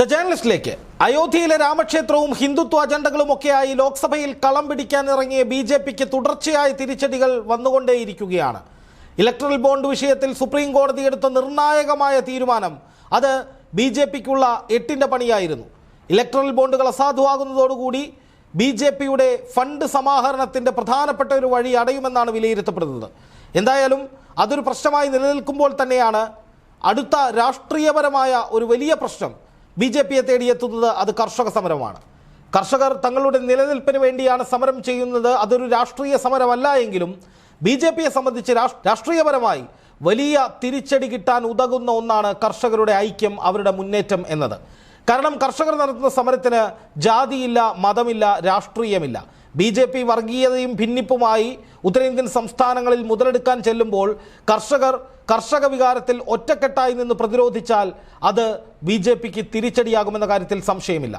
The ജേർണലിസ്റ്റിലേക്ക്. അയോധ്യയിലെ രാമക്ഷേത്രവും ഹിന്ദുത്വ അജണ്ടകളും അജണ്ടകളുമൊക്കെയായി ലോക്സഭയിൽ കളം പിടിക്കാൻ ഇറങ്ങിയ ബി ജെ പിക്ക് തുടർച്ചയായ തിരിച്ചടികൾ വന്നുകൊണ്ടേയിരിക്കുകയാണ്. ഇലക്ട്രൽ ബോണ്ട് വിഷയത്തിൽ സുപ്രീം കോടതി എടുത്ത നിർണായകമായ തീരുമാനം അത് ബി ജെ പിക്കുള്ള എട്ടിന്റെ പണിയായിരുന്നു. ഇലക്ട്രൽ ബോണ്ടുകൾ അസാധുവാകുന്നതോടുകൂടി ബി ജെ പിയുടെ ഫണ്ട് സമാഹരണത്തിന്റെ പ്രധാനപ്പെട്ട ഒരു വഴി അടയുമെന്നാണ് വിലയിരുത്തപ്പെടുന്നത്. എന്തായാലും അതൊരു പ്രശ്നമായി നിലനിൽക്കുമ്പോൾ തന്നെയാണ് അടുത്ത രാഷ്ട്രീയപരമായ ഒരു വലിയ പ്രശ്നം ബി ജെ പിയെ തേടിയെത്തുന്നത് അത് കർഷക സമരമാണ്. കർഷകർ തങ്ങളുടെ നിലനിൽപ്പിന് വേണ്ടിയാണ് സമരം ചെയ്യുന്നത്. അതൊരു രാഷ്ട്രീയ സമരമല്ല എങ്കിലും ബി ജെ പിയെ സംബന്ധിച്ച് രാഷ്- രാഷ്ട്രീയപരമായി വലിയ തിരിച്ചടി കിട്ടാൻ ഉതകുന്ന ഒന്നാണ് കർഷകരുടെ ഐക്യം അവരുടെ മുന്നേറ്റം എന്നത്. കാരണം കർഷകർ നടത്തുന്ന സമരത്തിന് ജാതിയില്ല മതമില്ല രാഷ്ട്രീയമില്ല. ബി ജെ പി വർഗീയതയും ഭിന്നിപ്പുമായി ഉത്തരേന്ത്യൻ സംസ്ഥാനങ്ങളിൽ മുതലെടുക്കാൻ ചെല്ലുമ്പോൾ കർഷകർ കർഷക വികാരത്തിൽ ഒറ്റക്കെട്ടായി നിന്ന് പ്രതിരോധിച്ചാൽ അത് ബി ജെ പിക്ക് തിരിച്ചടിയാകുമെന്ന കാര്യത്തിൽ സംശയമില്ല.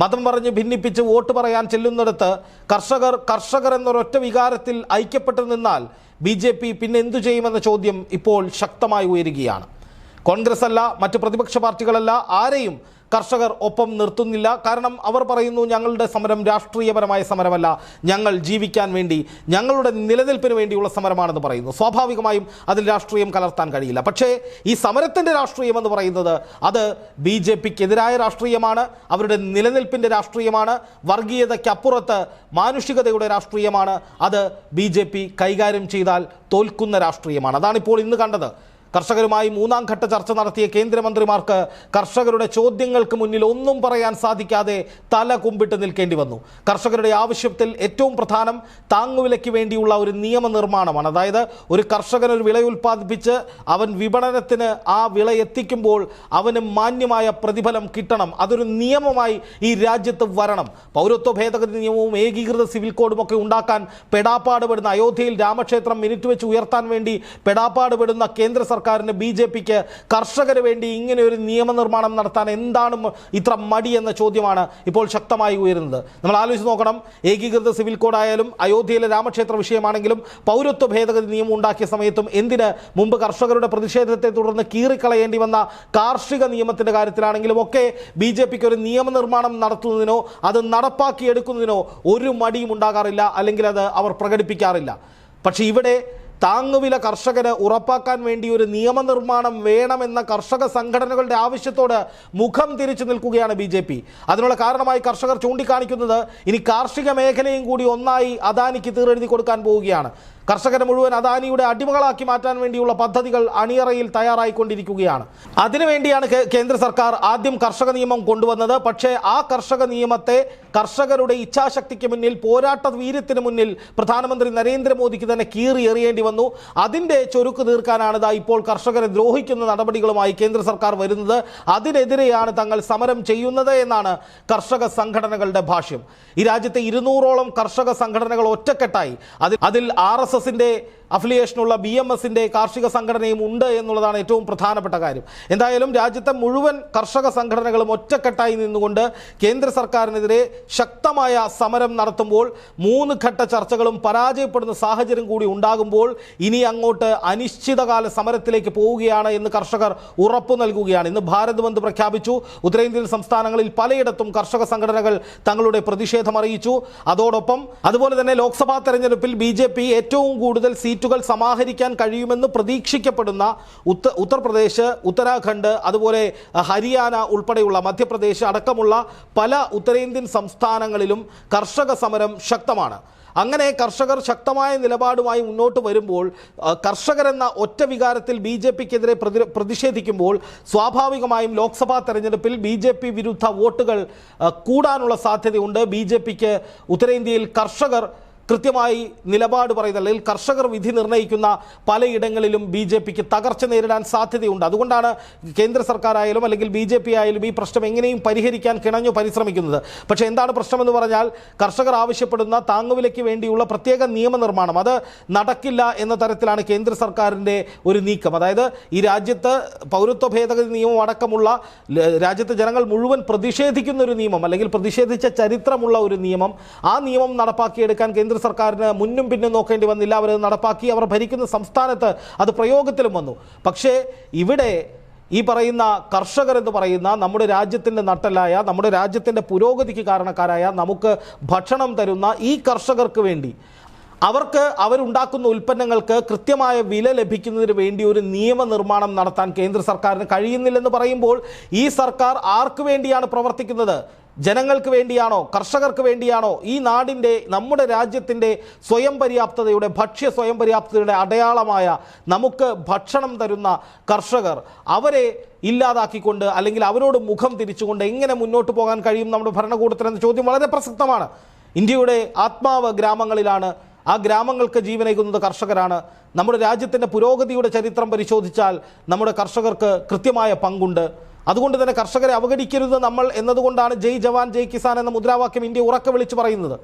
മതം പറഞ്ഞ് ഭിന്നിപ്പിച്ച് വോട്ട് പറയാൻ ചെല്ലുന്നിടത്ത് കർഷകർ കർഷകർ എന്നൊരൊറ്റ വികാരത്തിൽ ഐക്യപ്പെട്ടു നിന്നാൽ ബി ജെ പി പിന്നെ എന്തു ചെയ്യുമെന്ന ചോദ്യം ഇപ്പോൾ ശക്തമായി ഉയരുകയാണ്. കോൺഗ്രസ് അല്ല മറ്റ് പ്രതിപക്ഷ പാർട്ടികളല്ല ആരെയും കർഷകർ ഒപ്പം നിർത്തുന്നില്ല. കാരണം അവർ പറയുന്നു ഞങ്ങളുടെ സമരം രാഷ്ട്രീയപരമായ സമരമല്ല. ഞങ്ങൾ ജീവിക്കാൻ വേണ്ടി ഞങ്ങളുടെ നിലനിൽപ്പിന് വേണ്ടിയുള്ള സമരമാണെന്ന് പറയുന്നു. സ്വാഭാവികമായും അതിൽ രാഷ്ട്രീയം കലർത്താൻ കഴിയില്ല. പക്ഷേ ഈ സമരത്തിന്റെ രാഷ്ട്രീയം എന്ന് പറയുന്നത് അത് ബി ജെ പിക്കെതിരായ രാഷ്ട്രീയമാണ് അവരുടെ നിലനിൽപ്പിന്റെ രാഷ്ട്രീയമാണ് വർഗീയതയ്ക്കപ്പുറത്ത് മാനുഷികതയുടെ രാഷ്ട്രീയമാണ് അത് ബി കൈകാര്യം ചെയ്താൽ തോൽക്കുന്ന രാഷ്ട്രീയമാണ്. അതാണിപ്പോൾ ഇന്ന് കണ്ടത്. കർഷകരുമായി മൂന്നാം ഘട്ട ചർച്ച നടത്തിയ കേന്ദ്രമന്ത്രിമാർക്ക് കർഷകരുടെ ചോദ്യങ്ങൾക്ക് മുന്നിൽ ഒന്നും പറയാൻ സാധിക്കാതെ തല കുമ്പിട്ട് നിൽക്കേണ്ടി വന്നു. കർഷകരുടെ ആവശ്യത്തിൽ ഏറ്റവും പ്രധാനം താങ്ങുവിലയ്ക്ക് വേണ്ടിയുള്ള ഒരു നിയമനിർമ്മാണമാണ്. അതായത് ഒരു കർഷകൻ ഒരു വിള ഉൽപ്പാദിപ്പിച്ച് അവൻ വിപണനത്തിന് ആ വിള എത്തിക്കുമ്പോൾ അവന് മാന്യമായ പ്രതിഫലം കിട്ടണം. അതൊരു നിയമമായി ഈ രാജ്യത്ത് വരണം. പൗരത്വ ഭേദഗതി നിയമവും ഏകീകൃത സിവിൽ കോഡും ഒക്കെ ഉണ്ടാക്കാൻ പെടാപ്പാടുപെടുന്ന അയോധ്യയിൽ രാമക്ഷേത്രം മിനിറ്റ് വെച്ച് ഉയർത്താൻ വേണ്ടി പെടാപ്പാടുപെടുന്ന കേന്ദ്ര സർക്കാരിന് ബി ജെ പിക്ക് കർഷകന് വേണ്ടി ഇങ്ങനെ ഒരു നിയമനിർമ്മാണം നടത്താൻ എന്താണ് ഇത്ര മടി എന്ന ചോദ്യമാണ് ഇപ്പോൾ ശക്തമായി ഉയരുന്നത്. നമ്മൾ ആലോചിച്ച് നോക്കണം. ഏകീകൃത സിവിൽ കോഡായാലും അയോധ്യയിലെ രാമക്ഷേത്ര വിഷയമാണെങ്കിലും പൗരത്വ ഭേദഗതി നിയമം ഉണ്ടാക്കിയ സമയത്തും എന്തിന് മുമ്പ് കർഷകരുടെ പ്രതിഷേധത്തെ തുടർന്ന് കീറിക്കളയേണ്ടി വന്ന കാർഷിക നിയമത്തിന്റെ കാര്യത്തിലാണെങ്കിലും ഒക്കെ ബി ജെ പിക്ക് ഒരു നിയമനിർമ്മാണം നടത്തുന്നതിനോ അത് നടപ്പാക്കിയെടുക്കുന്നതിനോ ഒരു മടിയും ഉണ്ടാകാറില്ല. അല്ലെങ്കിൽ അത് അവർ പ്രകടിപ്പിക്കാറില്ല. പക്ഷേ ഇവിടെ താങ്ങുവില കർഷകന് ഉറപ്പാക്കാൻ വേണ്ടി ഒരു നിയമനിർമ്മാണം വേണമെന്ന കർഷക സംഘടനകളുടെ ആവശ്യത്തോട് മുഖം തിരിച്ചു നിൽക്കുകയാണ് ബി ജെ പി. അതിനുള്ള കാരണമായി കർഷകർ ചൂണ്ടിക്കാണിക്കുന്നത് ഇനി കാർഷിക മേഖലയും കൂടി ഒന്നായി അദാനിക്ക് തീറെഴുതി കൊടുക്കാൻ പോവുകയാണ്. കർഷകരെ മുഴുവൻ അദാനിയുടെ അടിമകളാക്കി മാറ്റാൻ വേണ്ടിയുള്ള പദ്ധതികൾ അണിയറയിൽ തയ്യാറായിക്കൊണ്ടിരിക്കുകയാണ്. അതിനുവേണ്ടിയാണ് കേന്ദ്ര സർക്കാർ ആദ്യം കർഷക നിയമം കൊണ്ടുവന്നത്. പക്ഷേ ആ കർഷക നിയമത്തെ കർഷകരുടെ ഇച്ഛാശക്തിക്ക് മുന്നിൽ പോരാട്ട വീര്യത്തിന് മുന്നിൽ പ്രധാനമന്ത്രി നരേന്ദ്രമോദിക്ക് തന്നെ കീറി എറിയേണ്ടി വന്നു. അതിന്റെ ചൊരുക്ക് തീർക്കാനാണ് ഇതാ ഇപ്പോൾ കർഷകരെ ദ്രോഹിക്കുന്ന നടപടികളുമായി കേന്ദ്ര സർക്കാർ വരുന്നത്. അതിനെതിരെയാണ് തങ്ങൾ സമരം ചെയ്യുന്നത് എന്നാണ് കർഷക സംഘടനകളുടെ ഭാഷ്യം. ഈ രാജ്യത്തെ ഇരുന്നൂറോളം കർഷക സംഘടനകൾ ഒറ്റക്കെട്ടായി. അതിൽ അതിൽ ആർ എസ് എസിന്റെ അഫിലിയേഷനുള്ള ബി എം എസിന്റെ കാർഷിക സംഘടനയും ഉണ്ട് എന്നുള്ളതാണ് ഏറ്റവും പ്രധാനപ്പെട്ട കാര്യം. എന്തായാലും രാജ്യത്തെ മുഴുവൻ കർഷക സംഘടനകളും ഒറ്റക്കെട്ടായി നിന്നുകൊണ്ട് കേന്ദ്ര സർക്കാരിനെതിരെ ശക്തമായ സമരം നടത്തുമ്പോൾ മൂന്ന് ഘട്ട ചർച്ചകളും പരാജയപ്പെടുന്ന സാഹചര്യം കൂടി ഉണ്ടാകുമ്പോൾ ഇനി അങ്ങോട്ട് അനിശ്ചിതകാല സമരത്തിലേക്ക് പോവുകയാണ് എന്ന് കർഷകർ ഉറപ്പു നൽകുകയാണ്. ഇന്ന് ഭാരത് ബന്ദ് പ്രഖ്യാപിച്ചു. ഉത്തരേന്ത്യൻ സംസ്ഥാനങ്ങളിൽ പലയിടത്തും കർഷക സംഘടനകൾ തങ്ങളുടെ പ്രതിഷേധം അറിയിച്ചു. അതോടൊപ്പം അതുപോലെ തന്നെ ലോക്സഭാ തെരഞ്ഞെടുപ്പിൽ ബി ഏറ്റവും കൂടുതൽ സീറ്റുകൾ സമാഹരിക്കാൻ കഴിയുമെന്ന് പ്രതീക്ഷിക്കപ്പെടുന്ന ഉത്ത ഉത്തർപ്രദേശ് ഉത്തരാഖണ്ഡ് അതുപോലെ ഹരിയാന ഉൾപ്പെടെയുള്ള മധ്യപ്രദേശ് അടക്കമുള്ള പല ഉത്തരേന്ത്യൻ സംസ്ഥാനങ്ങളിലും കർഷക സമരം ശക്തമാണ്. അങ്ങനെ കർഷകർ ശക്തമായ നിലപാടുമായി മുന്നോട്ട് വരുമ്പോൾ കർഷകരെന്ന ഒറ്റ വികാരത്തിൽ ബി ജെ പിക്കെതിരെ പ്രതിഷേധിക്കുമ്പോൾ സ്വാഭാവികമായും ലോക്സഭാ തെരഞ്ഞെടുപ്പിൽ ബി ജെ പി വിരുദ്ധ വോട്ടുകൾ കൂടാനുള്ള സാധ്യതയുണ്ട്. ബി ജെ പിക്ക് ഉത്തരേന്ത്യയിൽ കർഷകർ കൃത്യമായി നിലപാട് പറയുന്നത് അല്ലെങ്കിൽ കർഷകർ വിധി നിർണയിക്കുന്ന പലയിടങ്ങളിലും ബി ജെ പിക്ക് തകർച്ച നേരിടാൻ സാധ്യതയുണ്ട്. അതുകൊണ്ടാണ് കേന്ദ്ര സർക്കാരായാലും അല്ലെങ്കിൽ ബി ജെ പി ആയാലും ഈ പ്രശ്നം എങ്ങനെയും പരിഹരിക്കാൻ കിണഞ്ഞു പരിശ്രമിക്കുന്നത്. പക്ഷേ എന്താണ് പ്രശ്നമെന്ന് പറഞ്ഞാൽ കർഷകർ ആവശ്യപ്പെടുന്ന താങ്ങുവിലയ്ക്ക് വേണ്ടിയുള്ള പ്രത്യേക നിയമനിർമ്മാണം. അത് നടക്കില്ല എന്ന തരത്തിലാണ് കേന്ദ്ര സർക്കാരിന്റെ ഒരു നീക്കം. അതായത് ഈ രാജ്യത്ത് പൗരത്വ ഭേദഗതി നിയമം അടക്കമുള്ള രാജ്യത്തെ ജനങ്ങൾ മുഴുവൻ പ്രതിഷേധിക്കുന്ന ഒരു നിയമം അല്ലെങ്കിൽ പ്രതിഷേധിച്ച ചരിത്രമുള്ള ഒരു നിയമം ആ നിയമം നടപ്പാക്കിയെടുക്കാൻ കേന്ദ്ര സർക്കാരിന് മുന്നും പിന്നും നോക്കേണ്ടി വന്നില്ല. അവർ നടപ്പാക്കി. അവർ ഭരിക്കുന്ന സംസ്ഥാനത്ത് അത് പ്രയോഗത്തിലും വന്നു. പക്ഷേ ഇവിടെ ഈ പറയുന്ന കർഷകർ എന്ന് പറയുന്ന നമ്മുടെ രാജ്യത്തിന്റെ നട്ടലായ നമ്മുടെ രാജ്യത്തിന്റെ പുരോഗതിക്ക് കാരണക്കാരായ നമുക്ക് ഭക്ഷണം തരുന്ന ഈ കർഷകർക്ക് വേണ്ടി അവർക്ക് അവരുണ്ടാക്കുന്ന ഉൽപ്പന്നങ്ങൾക്ക് കൃത്യമായ വില ലഭിക്കുന്നതിന് വേണ്ടി ഒരു നിയമനിർമ്മാണം നടത്താൻ കേന്ദ്ര സർക്കാരിന് കഴിയുന്നില്ലെന്ന് പറയുമ്പോൾ ഈ സർക്കാർ ആർക്കു വേണ്ടിയാണ് പ്രവർത്തിക്കുന്നത്? ജനങ്ങൾക്ക് വേണ്ടിയാണോ കർഷകർക്ക് വേണ്ടിയാണോ ഈ നാടിന്റെ നമ്മുടെ രാജ്യത്തിന്റെ സ്വയം പര്യാപ്തതയുടെ ഭക്ഷ്യ സ്വയം പര്യാപ്തതയുടെ അടയാളമായ നമുക്ക് ഭക്ഷണം തരുന്ന കർഷകർ അവരെ ഇല്ലാതാക്കിക്കൊണ്ട് അല്ലെങ്കിൽ അവരോട് മുഖം തിരിച്ചുകൊണ്ട് എങ്ങനെ മുന്നോട്ട് പോകാൻ കഴിയും നമ്മുടെ ഭരണകൂടത്തിന് എന്ന ചോദ്യം വളരെ പ്രസക്തമാണ്. ഇന്ത്യയുടെ ആത്മാവ് ഗ്രാമങ്ങളിലാണ്. ആ ഗ്രാമങ്ങൾക്ക് ജീവനേകുന്നത് കർഷകരാണ്. നമ്മുടെ രാജ്യത്തിന്റെ പുരോഗതിയുടെ ചരിത്രം പരിശോധിച്ചാൽ നമ്മുടെ കർഷകർക്ക് കൃത്യമായ പങ്കുണ്ട്. അതുകൊണ്ട് തന്നെ കർഷകരെ അവഗണിക്കരുത് നമ്മൾ എന്നതുകൊണ്ടാണ് ജയ് ജവാൻ ജയ് കിസാൻ എന്ന മുദ്രാവാക്യം ഇന്ത്യ ഉറക്കെ വിളിച്ചു പറയുന്നത്.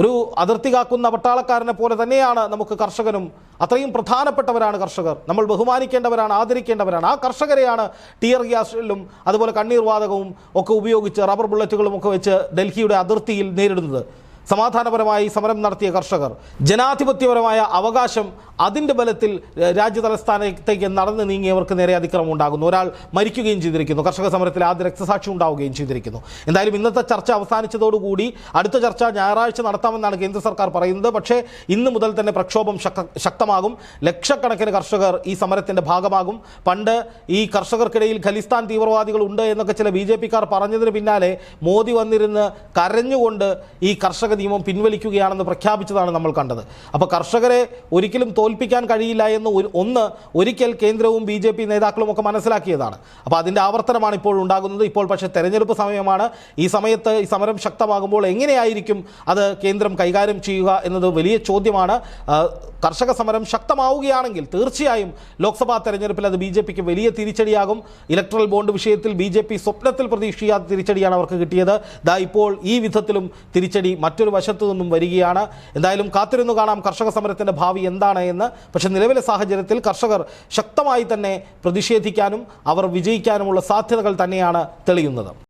ഒരു അതിർത്തി കാക്കുന്ന പട്ടാളക്കാരനെ പോലെ തന്നെയാണ് നമുക്ക് കർഷകനും അത്രയും പ്രധാനപ്പെട്ടവരാണ് കർഷകർ. നമ്മൾ ബഹുമാനിക്കേണ്ടവരാണ് ആദരിക്കേണ്ടവരാണ്. ആ കർഷകരെയാണ് ടിയർ ഗ്യാസിലും അതുപോലെ കണ്ണീർ വാതകവും ഒക്കെ ഉപയോഗിച്ച് റബ്ബർ ബുള്ളറ്റുകളും ഒക്കെ വെച്ച് ഡൽഹിയുടെ അതിർത്തിയിൽ നേരിടുന്നത്. സമാധാനപരമായി സമരം നടത്തിയ കർഷകർ ജനാധിപത്യപരമായ അവകാശം അതിന്റെ ബലത്തിൽ രാജ്യ തലസ്ഥാനത്തേക്ക് നടന്നു നീങ്ങിയവർക്ക് നേരെ അതിക്രമം ഉണ്ടാകുന്നു. ഒരാൾ മരിക്കുകയും ചെയ്തിരിക്കുന്നു. കർഷക സമരത്തിൽ ആദ്യ രക്തസാക്ഷി ഉണ്ടാവുകയും ചെയ്തിരിക്കുന്നു. എന്തായാലും ഇന്നത്തെ ചർച്ച അവസാനിച്ചതോടുകൂടി അടുത്ത ചർച്ച ഞായറാഴ്ച നടത്താമെന്നാണ് കേന്ദ്ര സർക്കാർ പറയുന്നത്. പക്ഷേ ഇന്ന് മുതൽ തന്നെ പ്രക്ഷോഭം ശക്തമാകും. ലക്ഷക്കണക്കിന് കർഷകർ ഈ സമരത്തിന്റെ ഭാഗമാകും. പണ്ട് ഈ കർഷകർക്കിടയിൽ ഖലിസ്ഥാൻ തീവ്രവാദികൾ ഉണ്ട് എന്നൊക്കെ ചില ബി ജെ പിക്കാർ പറഞ്ഞതിന് പിന്നാലെ മോദി വന്നിരുന്ന് കരഞ്ഞുകൊണ്ട് ഈ കർഷക നിയമം പിൻവലിക്കുകയാണെന്ന് പ്രഖ്യാപിച്ചതാണ് നമ്മൾ കണ്ടത്. അപ്പോൾ കർഷകരെ ഒരിക്കലും തോൽപ്പിക്കാൻ കഴിയില്ല എന്ന് ഒന്ന് ഒരിക്കൽ കേന്ദ്രവും ബി ജെ പി നേതാക്കളും ഒക്കെ മനസ്സിലാക്കിയതാണ്. അപ്പോൾ അതിന്റെ ആവർത്തനമാണ് ഇപ്പോൾ ഉണ്ടാകുന്നത്. ഇപ്പോൾ പക്ഷേ തെരഞ്ഞെടുപ്പ് സമയമാണ്. ഈ സമയത്ത് ഈ സമരം ശക്തമാകുമ്പോൾ എങ്ങനെയായിരിക്കും അത് കേന്ദ്രം കൈകാര്യം ചെയ്യുക എന്നത് വലിയ ചോദ്യമാണ്. കർഷക സമരം ശക്തമാവുകയാണെങ്കിൽ തീർച്ചയായും ലോക്സഭാ തെരഞ്ഞെടുപ്പിൽ അത് ബി ജെ പിക്ക് വലിയ തിരിച്ചടിയാകും. ഇലക്ട്രൽ ബോണ്ട് വിഷയത്തിൽ ബി ജെ പി സ്വപ്നത്തിൽ പ്രതീക്ഷിക്കാത്ത തിരിച്ചടിയാണ് അവർക്ക് കിട്ടിയത്. ദാ ഇപ്പോൾ ഈ വിധത്തിലും തിരിച്ചടി മറ്റൊരു വശത്തു നിന്നും വരികയാണ്. എന്തായാലും കാത്തിരുന്നു കാണാം കർഷക സമരത്തിന്റെ ഭാവി എന്താണ് എന്ന്. പക്ഷേ നിലവിലെ സാഹചര്യത്തിൽ കർഷകർ ശക്തമായി തന്നെ പ്രതിഷേധിക്കാനും അവർ വിജയിക്കാനുമുള്ള സാധ്യതകൾ തന്നെയാണ് തെളിയുന്നത്.